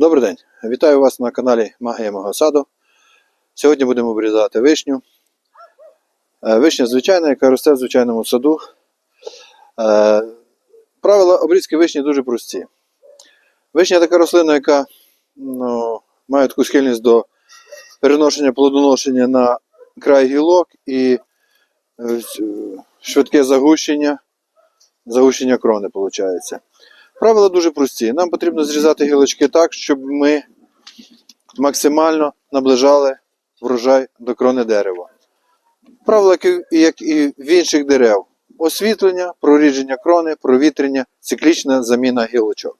Добрий день! Вітаю вас на каналі Магія мого саду. Сьогодні будемо обрізати вишню. Е, Вишня звичайна, яка росте в звичайному саду. Е, Правила обрізки вишні дуже прості. Вишня така рослина, яка ну, має таку схильність до переношення плодоношення на край гілок і е, швидке загущення, загущення крони, виходить. Правила дуже прості. Нам потрібно зрізати гілочки так, щоб ми максимально наближали врожай до крони дерева. Правила, як і- в інших дерев: освітлення, прорідження крони, провітрення, циклічна заміна гілочок.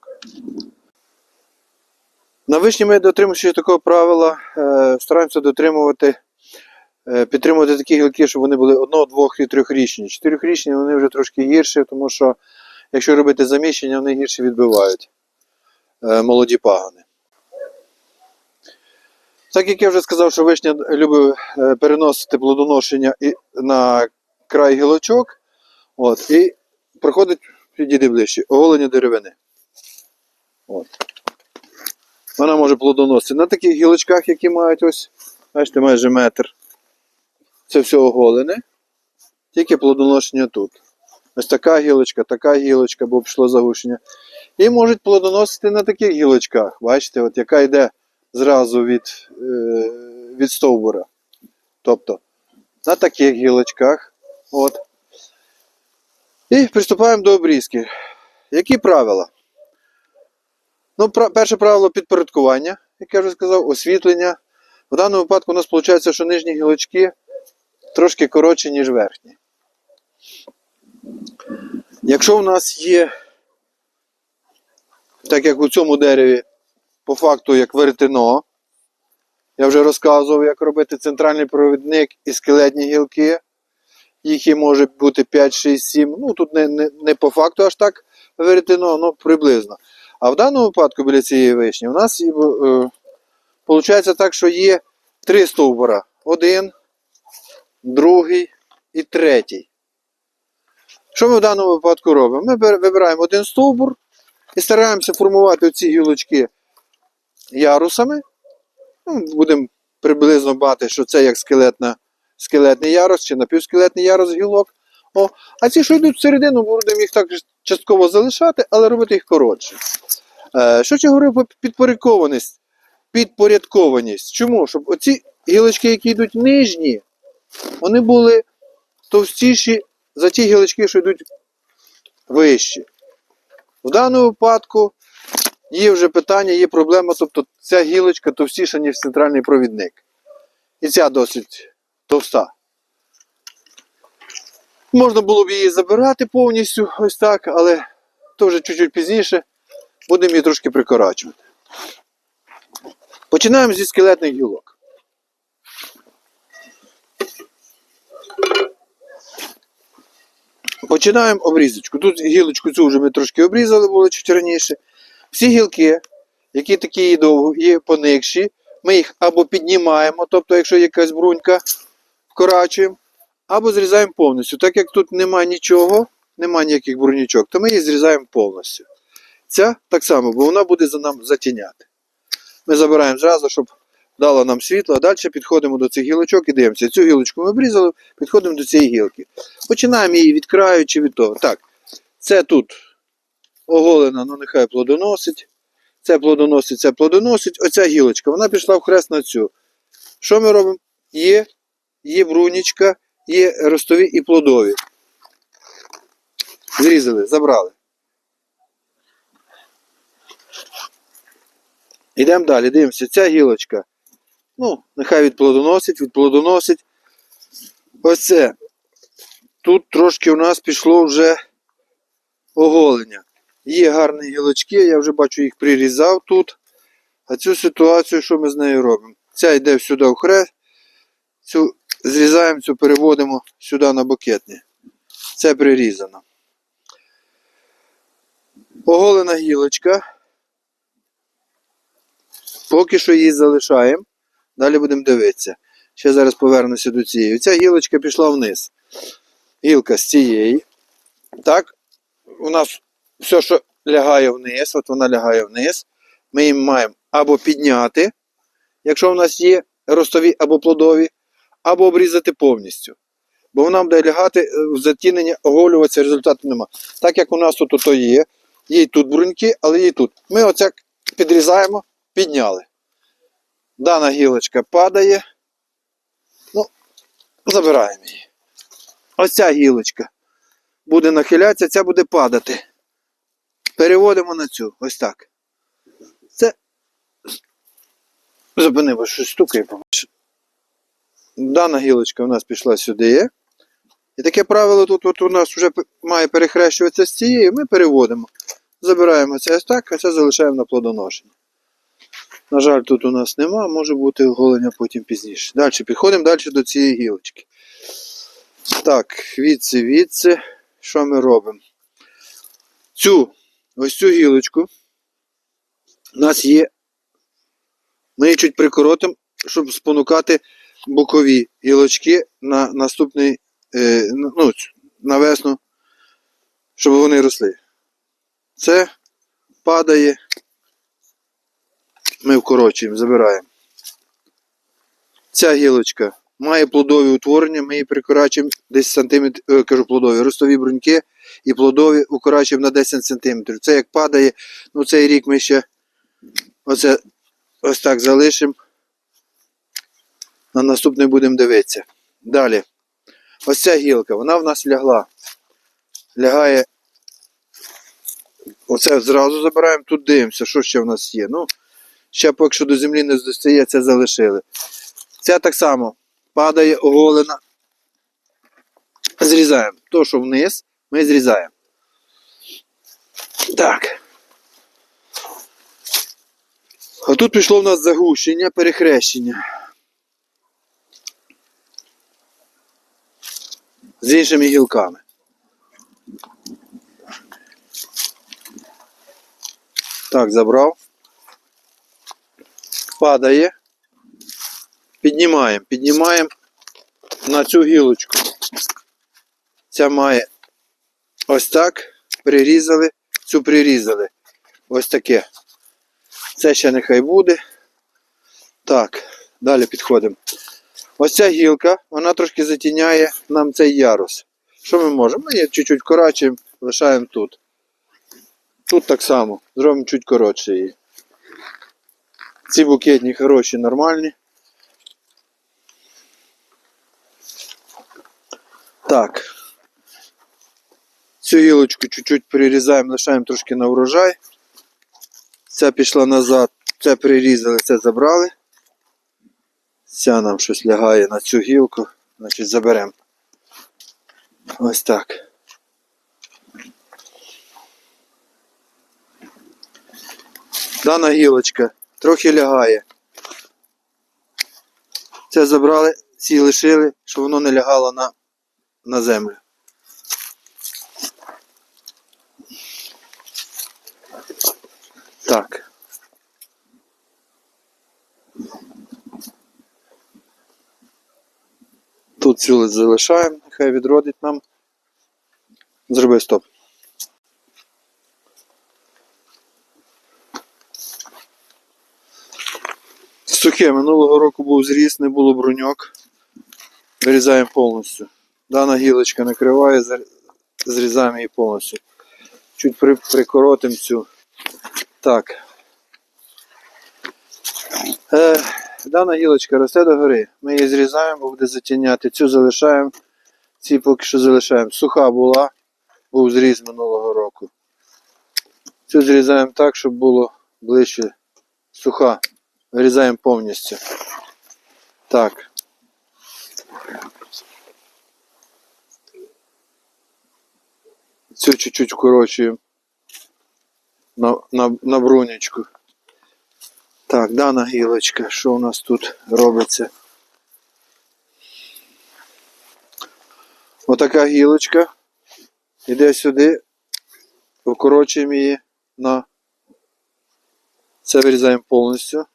На вишні ми дотримуючи такого правила, е, стараємося дотримувати, е, підтримувати такі гілки, щоб вони були 1, 2 і 3-річні. 4-річні вони вже трошки гірші, тому що якщо робити заміщення, вони гірше відбивають е, молоді пагони. Так як я вже сказав, що вишня любить е, переносити плодоношення на край гілочок, от, і проходить, підійди ближче, оголення деревини. От. Вона може плодоносити на таких гілочках, які мають ось, бачите, майже метр. Це все оголене, тільки плодоношення тут. Ось така гілочка, така гілочка, бо пішло загущення. І можуть плодоносити на таких гілочках. Бачите, от яка йде зразу від, е, від стовбура. Тобто на таких гілочках. От. І приступаємо до обрізки. Які правила? Ну, перше правило підпорядкування, як я вже сказав, освітлення. В даному випадку у нас виходить, що нижні гілочки трошки коротші, ніж верхні. Якщо в нас є, так як у цьому дереві, по факту як веретено, я вже розказував, як робити центральний провідник і скелетні гілки. Їх і може бути 5, 6, 7. Ну тут не, не, не по факту аж так веретено, ну приблизно. А в даному випадку біля цієї вишні у нас е, виходить так, що є три стовбура. Один, другий і третій. Що ми в даному випадку робимо? Ми вибираємо один стовбур і стараємося формувати ці гілочки ярусами. Ну, будемо приблизно бати, що це як скелетна, скелетний ярус чи напівскелетний ярус гілок. О, а ці, що йдуть всередину, будемо їх так частково залишати, але робити їх коротше. Е, що я говорив про підпорядкованість? Підпорядкованість. Чому? Щоб оці гілочки, які йдуть нижні, вони були товстіші за ті гілочки, що йдуть вищі. В даному випадку є вже питання, є проблема, тобто ця гілочка товстіша, ніж центральний провідник. І ця досить товста. Можна було б її забирати повністю ось так, але то вже чуть-чуть пізніше будемо її трошки прикорачувати. Починаємо зі скелетних гілок. Починаємо обрізочку. Тут гілочку цю вже ми трошки обрізали, було чуть раніше. Всі гілки, які такі довго є поникші, ми їх або піднімаємо, тобто, якщо якась брунька, вкорачуємо, або зрізаємо повністю. Так як тут немає нічого, немає ніяких брунічок, то ми її зрізаємо повністю. Ця так само, бо вона буде за нам затіняти. Ми забираємо зразу, щоб дала нам світло, а далі підходимо до цих гілочок і дивимося. Цю гілочку ми обрізали, підходимо до цієї гілки. Починаємо її від краю чи від того. Так, це тут оголена, ну нехай плодоносить. Це плодоносить, це плодоносить. Оця гілочка, вона пішла в хрест на цю. Що ми робимо? Є, є брунічка, є ростові і плодові. Зрізали, забрали. Йдемо далі, дивимося, ця гілочка. Ну, нехай відплодоносить, відплодоносить. Ось це. Тут трошки у нас пішло вже оголення. Є гарні гілочки, я вже бачу їх прирізав тут. А цю ситуацію, що ми з нею робимо? Ця йде сюди в хрест, цю зрізаємо, цю переводимо сюди на букетні. Це прирізано. Оголена гілочка. Поки що її залишаємо. Далі будемо дивитися. Ще зараз повернуся до цієї. Ця гілочка пішла вниз. Гілка з цієї. Так, у нас все, що лягає вниз, от вона лягає вниз. Ми їм маємо або підняти, якщо в нас є ростові або плодові, або обрізати повністю. Бо вона буде лягати е, в затінення, оголюватися, результату нема. Так як у нас тут ото є, є тут бруньки, але є тут. Ми оце підрізаємо, підняли. Дана гілочка падає. Ну, забираємо її. Ось ця гілочка буде нахилятися, ця буде падати. Переводимо на цю. Ось так. Це. Зупини, бо щось стукає. Дана гілочка у нас пішла сюди. І таке правило тут от у нас вже має перехрещуватися з цією, ми переводимо. Забираємо це ось так, а це залишаємо на плодоношення. На жаль, тут у нас нема, може бути оголення потім пізніше. Далі підходимо далі до цієї гілочки. Так, відси, відси. Що ми робимо? Цю, ось цю гілочку. У нас є. Ми її чуть прикоротимо, щоб спонукати бокові гілочки на наступний, е, ну, на весну, щоб вони росли. Це падає. Ми вкорочуємо, забираємо. Ця гілочка має плодові утворення, ми її прикорачуємо десь сантиметр, е, кажу плодові, ростові бруньки і плодові укорачуємо на 10 см. Це як падає, ну цей рік ми ще оце ось так залишимо. На наступний будемо дивитися. Далі. Ось ця гілка, вона в нас лягла. Лягає. Оце зразу забираємо, тут дивимося, що ще в нас є. Ну, ще поки що до землі не достає, це залишили. Ця так само падає оголена. Зрізаємо. То, що вниз, ми зрізаємо. Так. А тут пішло в нас загущення, перехрещення. З іншими гілками. Так, забрав. Падає. Піднімаємо. Піднімаємо на цю гілочку. Ця має ось так. Прирізали, цю прирізали. Ось таке. Це ще нехай буде. Так, далі підходимо. Ось ця гілка, вона трошки затіняє нам цей ярус. Що ми можемо? Ми її чуть-чуть коротше лишаємо тут. Тут так само. Зробимо чуть коротше її. Ці букетні хороші, нормальні. Так. Цю гілочку чуть-чуть прирізаємо, лишаємо трошки на врожай. Ця пішла назад, це прирізали, це забрали. Ця нам щось лягає на цю гілку, значить заберемо. Ось так. Дана гілочка трохи лягає. Це забрали, ці лишили, щоб воно не лягало на, на землю. Так. Тут цю залишаємо, нехай відродить нам. Зроби стоп. Сухе, минулого року був зріст, не було бруньок. Вирізаємо повністю. Дана гілочка накриває, зрізаємо її повністю. Чуть при, прикоротимо цю. Так. Е, дана гілочка росте догори. Ми її зрізаємо, бо буде затіняти. Цю залишаємо. Ці поки що залишаємо. Суха була, був зріз минулого року. Цю зрізаємо так, щоб було ближче суха. Вирізаємо повністю. Так. Цю чуть-чуть вкорочуємо на, на, на брунечку. Так, дана гілочка, що у нас тут робиться? Отака гілочка. Іде сюди, вкорочуємо її на. Це вирізаємо повністю.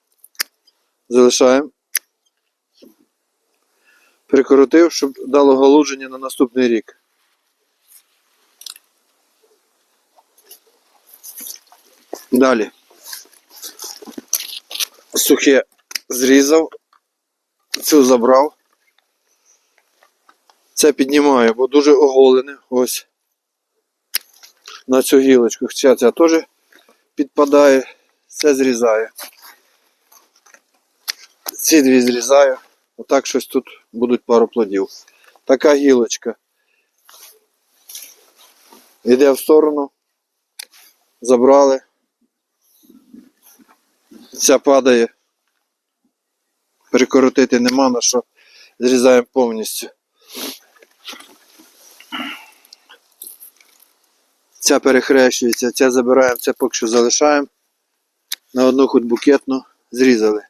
Залишаємо. Прикоротив, щоб дало галудження на наступний рік. Далі. сухе зрізав, цю забрав. Це піднімаю, бо дуже оголене. Ось. На цю гілочку. Хоча ця теж підпадає, це зрізаю. Ці дві зрізаю. Отак щось тут будуть пару плодів. Така гілочка. Йде в сторону. Забрали. Ця падає. Прикоротити нема на що. Зрізаємо повністю. Ця перехрещується, ця забираємо, це поки що залишаємо. На одну хоч букетну зрізали.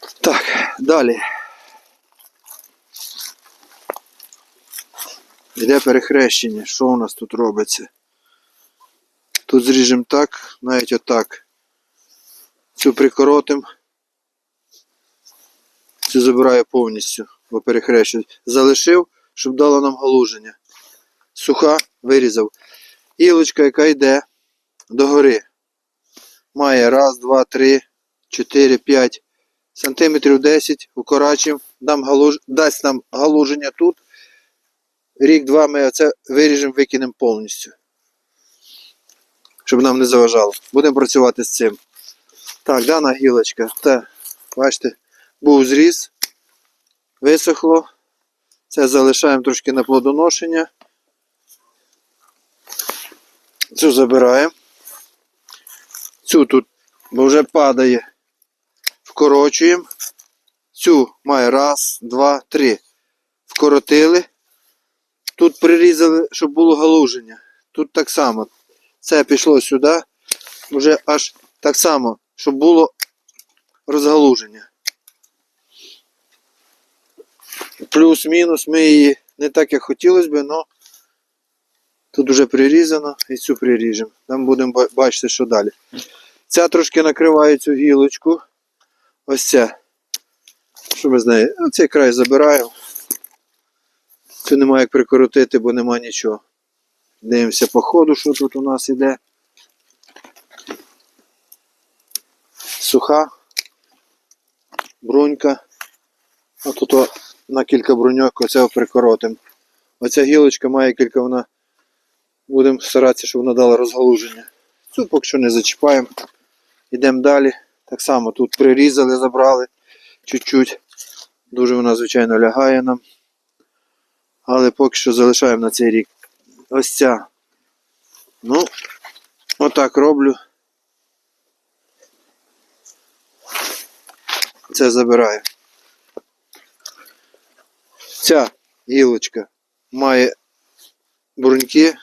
Так, далі. Йде перехрещення. Що у нас тут робиться? Тут зріжемо так, навіть отак. Цю прикоротим. Цю забираю повністю, бо перехрещую. Залишив, щоб дало нам галуження. Суха, вирізав. Ілочка, яка йде догори. Має раз, два, три, чотири, п'ять сантиметрів 10. Укорачуємо, дам галуж... дасть нам галуження тут. Рік-два ми це виріжемо, викинемо повністю. Щоб нам не заважало. Будемо працювати з цим. Так, дана гілочка. Та, бачите, був зріз, висохло. Це залишаємо трошки на плодоношення. Цю забираємо. Цю тут, бо вже падає. Вкорочуємо. Цю має раз, два, три. Вкоротили. Тут прирізали, щоб було галуження. Тут так само. Це пішло сюди. Вже аж так само, щоб було розгалуження. Плюс-мінус ми її не так, як хотілося б, але тут вже прирізано і цю приріжемо. Там будемо бачити, що далі. Ця трошки накриває цю гілочку. Ось ця. Що ми з нею? Оцей край забираємо. Цю немає як прикоротити, бо нема нічого. Дивимося по ходу, що тут у нас іде. Суха. Брунька. А тут о, на кілька бруньок оце прикоротимо. Оця гілочка має кілька вона. Будемо старатися, щоб вона дала розгалуження. Цю поки що не зачіпаємо. Йдемо далі. Так само тут прирізали, забрали чуть-чуть. Дуже вона, звичайно, лягає нам. Але поки що залишаємо на цей рік. Ось ця. Ну, отак роблю. Це забираю. Ця гілочка має бруньки,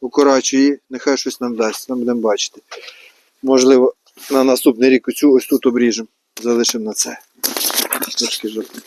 укорачую її, нехай щось нам дасть, нам будемо бачити. Можливо, на наступний рік оцю ось тут обріжемо. Залишимо на це. Трошки жовтий.